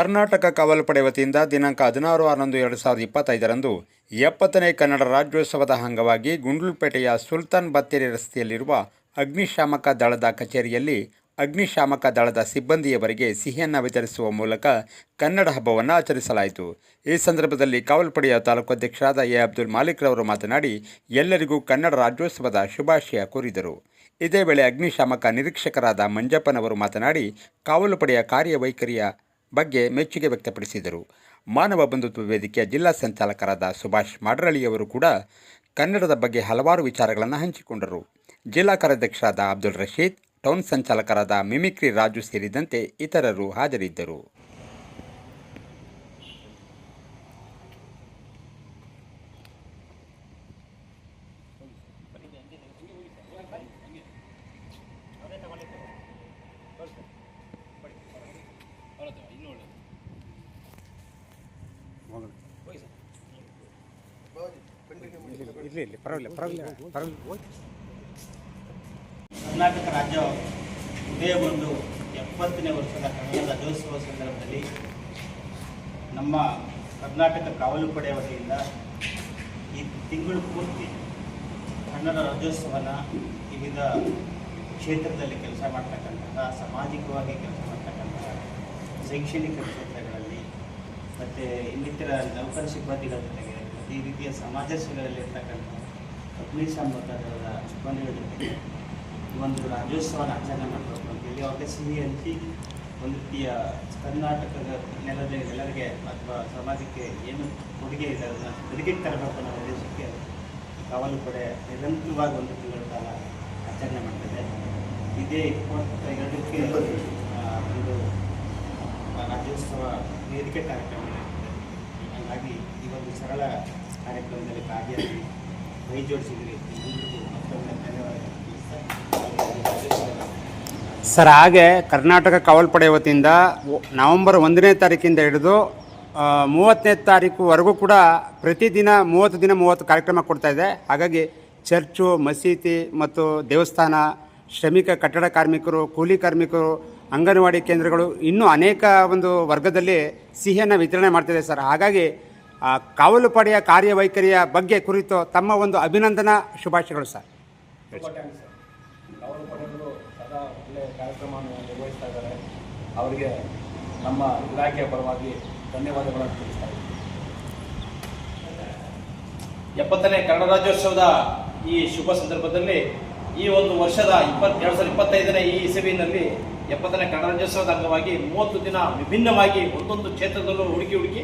ಕರ್ನಾಟಕ ಕಾವಲುಪಡೆ ವತಿಯಿಂದ ದಿನಾಂಕ ಹದಿನಾರು ಹನ್ನೊಂದು ಎರಡು ಸಾವಿರದ ಇಪ್ಪತ್ತೈದರಂದು ಎಪ್ಪತ್ತನೇ ಕನ್ನಡ ರಾಜ್ಯೋತ್ಸವದ ಅಂಗವಾಗಿ ಗುಂಡ್ಲುಪೇಟೆಯ ಸುಲ್ತಾನ್ ಬತ್ತೇರಿ ರಸ್ತೆಯಲ್ಲಿರುವ ಅಗ್ನಿಶಾಮಕ ದಳದ ಕಚೇರಿಯಲ್ಲಿ ಅಗ್ನಿಶಾಮಕ ದಳದ ಸಿಬ್ಬಂದಿಯವರಿಗೆ ಸಿಹಿಯನ್ನು ವಿತರಿಸುವ ಮೂಲಕ ಕನ್ನಡ ಹಬ್ಬವನ್ನು ಆಚರಿಸಲಾಯಿತು. ಈ ಸಂದರ್ಭದಲ್ಲಿ ಕಾವಲು ಪಡೆಯ ತಾಲೂಕು ಅಧ್ಯಕ್ಷರಾದ ಎ. ಅಬ್ದುಲ್ ಮಾಲಿಕ್ ರವರು ಮಾತನಾಡಿ, ಎಲ್ಲರಿಗೂ ಕನ್ನಡ ರಾಜ್ಯೋತ್ಸವದ ಶುಭಾಶಯ ಕೋರಿದರು. ಇದೇ ವೇಳೆ ಅಗ್ನಿಶಾಮಕ ನಿರೀಕ್ಷಕರಾದ ಮಂಜಪ್ಪನವರು ಮಾತನಾಡಿ ಕಾವಲುಪಡೆಯ ಕಾರ್ಯವೈಖರಿಯ ಬಗ್ಗೆ ಮೆಚ್ಚುಗೆ ವ್ಯಕ್ತಪಡಿಸಿದರು. ಮಾನವ ಬಂಧುತ್ವ ವೇದಿಕೆಯ ಜಿಲ್ಲಾ ಸಂಚಾಲಕರಾದ ಸುಭಾಷ್ ಮಾಡರಳಿಯವರು ಕೂಡ ಕನ್ನಡದ ಬಗ್ಗೆ ಹಲವಾರು ವಿಚಾರಗಳನ್ನು ಹಂಚಿಕೊಂಡರು. ಜಿಲ್ಲಾ ಕಾರ್ಯಾಧ್ಯಕ್ಷರಾದ ಅಬ್ದುಲ್ ರಶೀದ್, ಟೌನ್ ಸಂಚಾಲಕರಾದ ಮಿಮಿಕ್ರಿ ರಾಜು ಸೇರಿದಂತೆ ಇತರರು ಹಾಜರಿದ್ದರು. ಇರಲಿ ಇರಲಿ ಪರವಾಗಿಲ್ಲ ಪರವಾಗಿಲ್ಲ ಪರವಾಗಿಲ್ಲ. ಕರ್ನಾಟಕ ರಾಜ್ಯ ಉದಯಗೊಂಡು ಎಪ್ಪತ್ತನೇ ವರ್ಷದ ಕನ್ನಡ ರಾಜ್ಯೋತ್ಸವ ಸಂದರ್ಭದಲ್ಲಿ ನಮ್ಮ ಕರ್ನಾಟಕ ಕಾವಲು ಪಡೆಯ ವತಿಯಿಂದ ಈ ತಿಂಗಳು ಪೂರ್ತಿ ಕನ್ನಡ ರಾಜ್ಯೋತ್ಸವನ ವಿವಿಧ ಕ್ಷೇತ್ರದಲ್ಲಿ ಕೆಲಸ ಮಾಡ್ತಕ್ಕಂತಹ ಸಾಮಾಜಿಕವಾಗಿ ಕೆಲಸ ಮಾಡ್ತಕ್ಕಂತಹ ಶೈಕ್ಷಣಿಕ ಕ್ಷೇತ್ರಗಳಲ್ಲಿ ಮತ್ತು ಇನ್ನಿತರ ನೌಕರ ಸಿಬ್ಬಂದಿಗಳ ಜೊತೆಗೆ ಈ ರೀತಿಯ ಸಮಾಜ ಸೇವೆಗಳಲ್ಲಿ ಇರ್ತಕ್ಕಂಥ ಅಗ್ನಿಶಾಮಕ ದಳದ ಸಿಬ್ಬಂದಿಗಳ ಜೊತೆಗೆ ಒಂದು ರಾಜ್ಯೋತ್ಸವನ ಆಚರಣೆ ಮಾಡಬೇಕು ಅಂತೇಳಿ ಅವ್ರಿಗೆ ಸಿಹಿ ಹಂಚಿ ಒಂದು ರೀತಿಯ ಕರ್ನಾಟಕದ ನೆಲದ ಎಲ್ಲರಿಗೆ ಅಥವಾ ಸಮಾಜಕ್ಕೆ ಏನು ಕೊಡುಗೆ ಇದೆ ಅದನ್ನು ಬೆಳಕಿಗೆ ತರಬೇಕು ಅನ್ನೋ ಉದ್ದೇಶಕ್ಕೆ ಕಾವಲು ಪಡೆ ನಿರಂತರವಾಗಿ ಒಂದು ತಿಂಗಳ ಕಾಲ ಆಚರಣೆ ಮಾಡ್ತದೆ. ಇದೇ ಇಪ್ಪತ್ತೆರಡಕ್ಕೆ ಎರಡಕ್ಕೆ ಒಂದು ರಾಜ್ಯೋತ್ಸವ ವೇದಿಕೆ ಕಾರ್ಯಕ್ರಮ ಹಾಗಾಗಿ ಈ ಒಂದು ಸರಳ ಕಾರ್ಯಕ್ರಮದಲ್ಲಿ ಭಾಗಿಯಾಗಿ ಕೈ ಜೋಡಿಸಿದ್ರಿ. ಮತ್ತೊಮ್ಮೆ ಧನ್ಯವಾದ ಸರ್, ಹಾಗೆ ಕರ್ನಾಟಕ ಕಾವಲ್ಪಡೆ ವತಿಯಿಂದ ನವೆಂಬರ್ ಒಂದನೇ ತಾರೀಕಿಂದ ಹಿಡಿದು ಮೂವತ್ತನೇ ತಾರೀಕುವರೆಗೂ ಕೂಡ ಪ್ರತಿದಿನ ಮೂವತ್ತು ದಿನ ಮೂವತ್ತು ಕಾರ್ಯಕ್ರಮ ಕೊಡ್ತಾ ಇದೆ. ಹಾಗಾಗಿ ಚರ್ಚು, ಮಸೀದಿ ಮತ್ತು ದೇವಸ್ಥಾನ ಶ್ರಮಿಕ ಕಟ್ಟಡ ಕಾರ್ಮಿಕರು, ಕೂಲಿ ಕಾರ್ಮಿಕರು ಅಂಗನವಾಡಿ ಕೇಂದ್ರಗಳು ಇನ್ನೂ ಅನೇಕ ಒಂದು ವರ್ಗದಲ್ಲಿ ಸಿಹಿಯನ್ನು ವಿತರಣೆ ಮಾಡ್ತಿದೆ ಸರ್. ಹಾಗಾಗಿ ಕಾವಲು ಪಡೆಯ ಕಾರ್ಯವೈಖರಿಯ ಬಗ್ಗೆ ಕುರಿತು ತಮ್ಮ ಒಂದು ಅಭಿನಂದನಾ ಶುಭಾಶಯಗಳು ಸರ್. ಕಾರ್ಯಕ್ರಮವನ್ನು ಅವರಿಗೆ ನಮ್ಮ ಇಲಾಖೆಯ ಪರವಾಗಿ ಧನ್ಯವಾದಗಳನ್ನು ತಿಳಿಸ್ತಾ ಎಪ್ಪತ್ತನೇ ಕನ್ನಡ ರಾಜ್ಯೋತ್ಸವದ ಈ ಶುಭ ಸಂದರ್ಭದಲ್ಲಿ ಈ ಒಂದು ವರ್ಷದ ಇಪ್ಪತ್, ಎರಡು ಸಾವಿರದ ಇಪ್ಪತ್ತೈದನೇ ಈ ಇಸವಿನಲ್ಲಿ ಎಪ್ಪತ್ತನೇ ಗಣರಾಜ್ಯೋತ್ಸವದ ಅಂಗವಾಗಿ ಮೂವತ್ತು ದಿನ ವಿಭಿನ್ನವಾಗಿ ಒಂದೊಂದು ಕ್ಷೇತ್ರದಲ್ಲೂ ಹುಡುಕಿ ಹುಡುಕಿ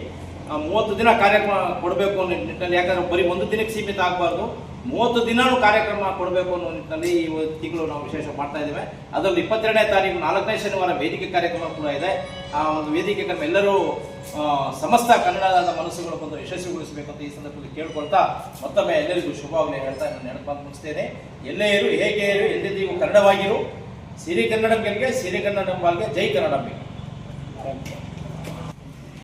ಮೂವತ್ತು ದಿನ ಕಾರ್ಯಕ್ರಮ ಕೊಡಬೇಕು ಅನ್ನೋ ನಿಟ್ಟಿನಲ್ಲಿ, ಯಾಕಂದ್ರೆ ಬರೀ ಒಂದು ದಿನಕ್ಕೆ ಸೀಮಿತ ಆಗಬಾರ್ದು. ಮೂವತ್ತು ದಿನಾನೂ ಕಾರ್ಯಕ್ರಮ ಕೊಡಬೇಕು ಅನ್ನೋ ನಿಟ್ಟಿನಲ್ಲಿ ಈ ತಿಂಗಳು ನಾವು ವಿಶೇಷ ಮಾಡ್ತಾ ಇದ್ದೇವೆ. ಅದರಲ್ಲಿ ಇಪ್ಪತ್ತೆರಡನೇ ತಾರೀಕು, ನಾಲ್ಕನೇ ಶನಿವಾರ ವೇದಿಕೆ ಕಾರ್ಯಕ್ರಮ ಕೂಡ ಇದೆ. ಆ ಒಂದು ವೇದಿಕೆ ಕಾರ್ಯಕ್ರಮ ಎಲ್ಲರೂ ಸಮಸ್ತ ಕನ್ನಡದ ಮನಸ್ಸುಗಳು ಬಂದು ಯಶಸ್ವಿಗೊಳಿಸಬೇಕು ಅಂತ ಈ ಸಂದರ್ಭದಲ್ಲಿ ಕೇಳ್ಕೊಳ್ತಾ ಮತ್ತೊಮ್ಮೆ ಎಲ್ಲರಿಗೂ ಶುಭವಾಗಲಿ ಹೇಳ್ತಾ ನಾನು ನೆನಪು ಮುಗಿಸ್ತೇನೆ ಎಲ್ಲೇ ಇರು ಹೇಗೆ ಇರು ಎಂದೆಂದಿಗೂ ಕನ್ನಡವಾಗಿರು, ಸಿರಿ ಕನ್ನಡಂಗೆ ಸಿರಿ ಕನ್ನಡಂಬಾಲ್ಗೆ ಜೈ ಕನ್ನಡ. ಬೇಕು ಯು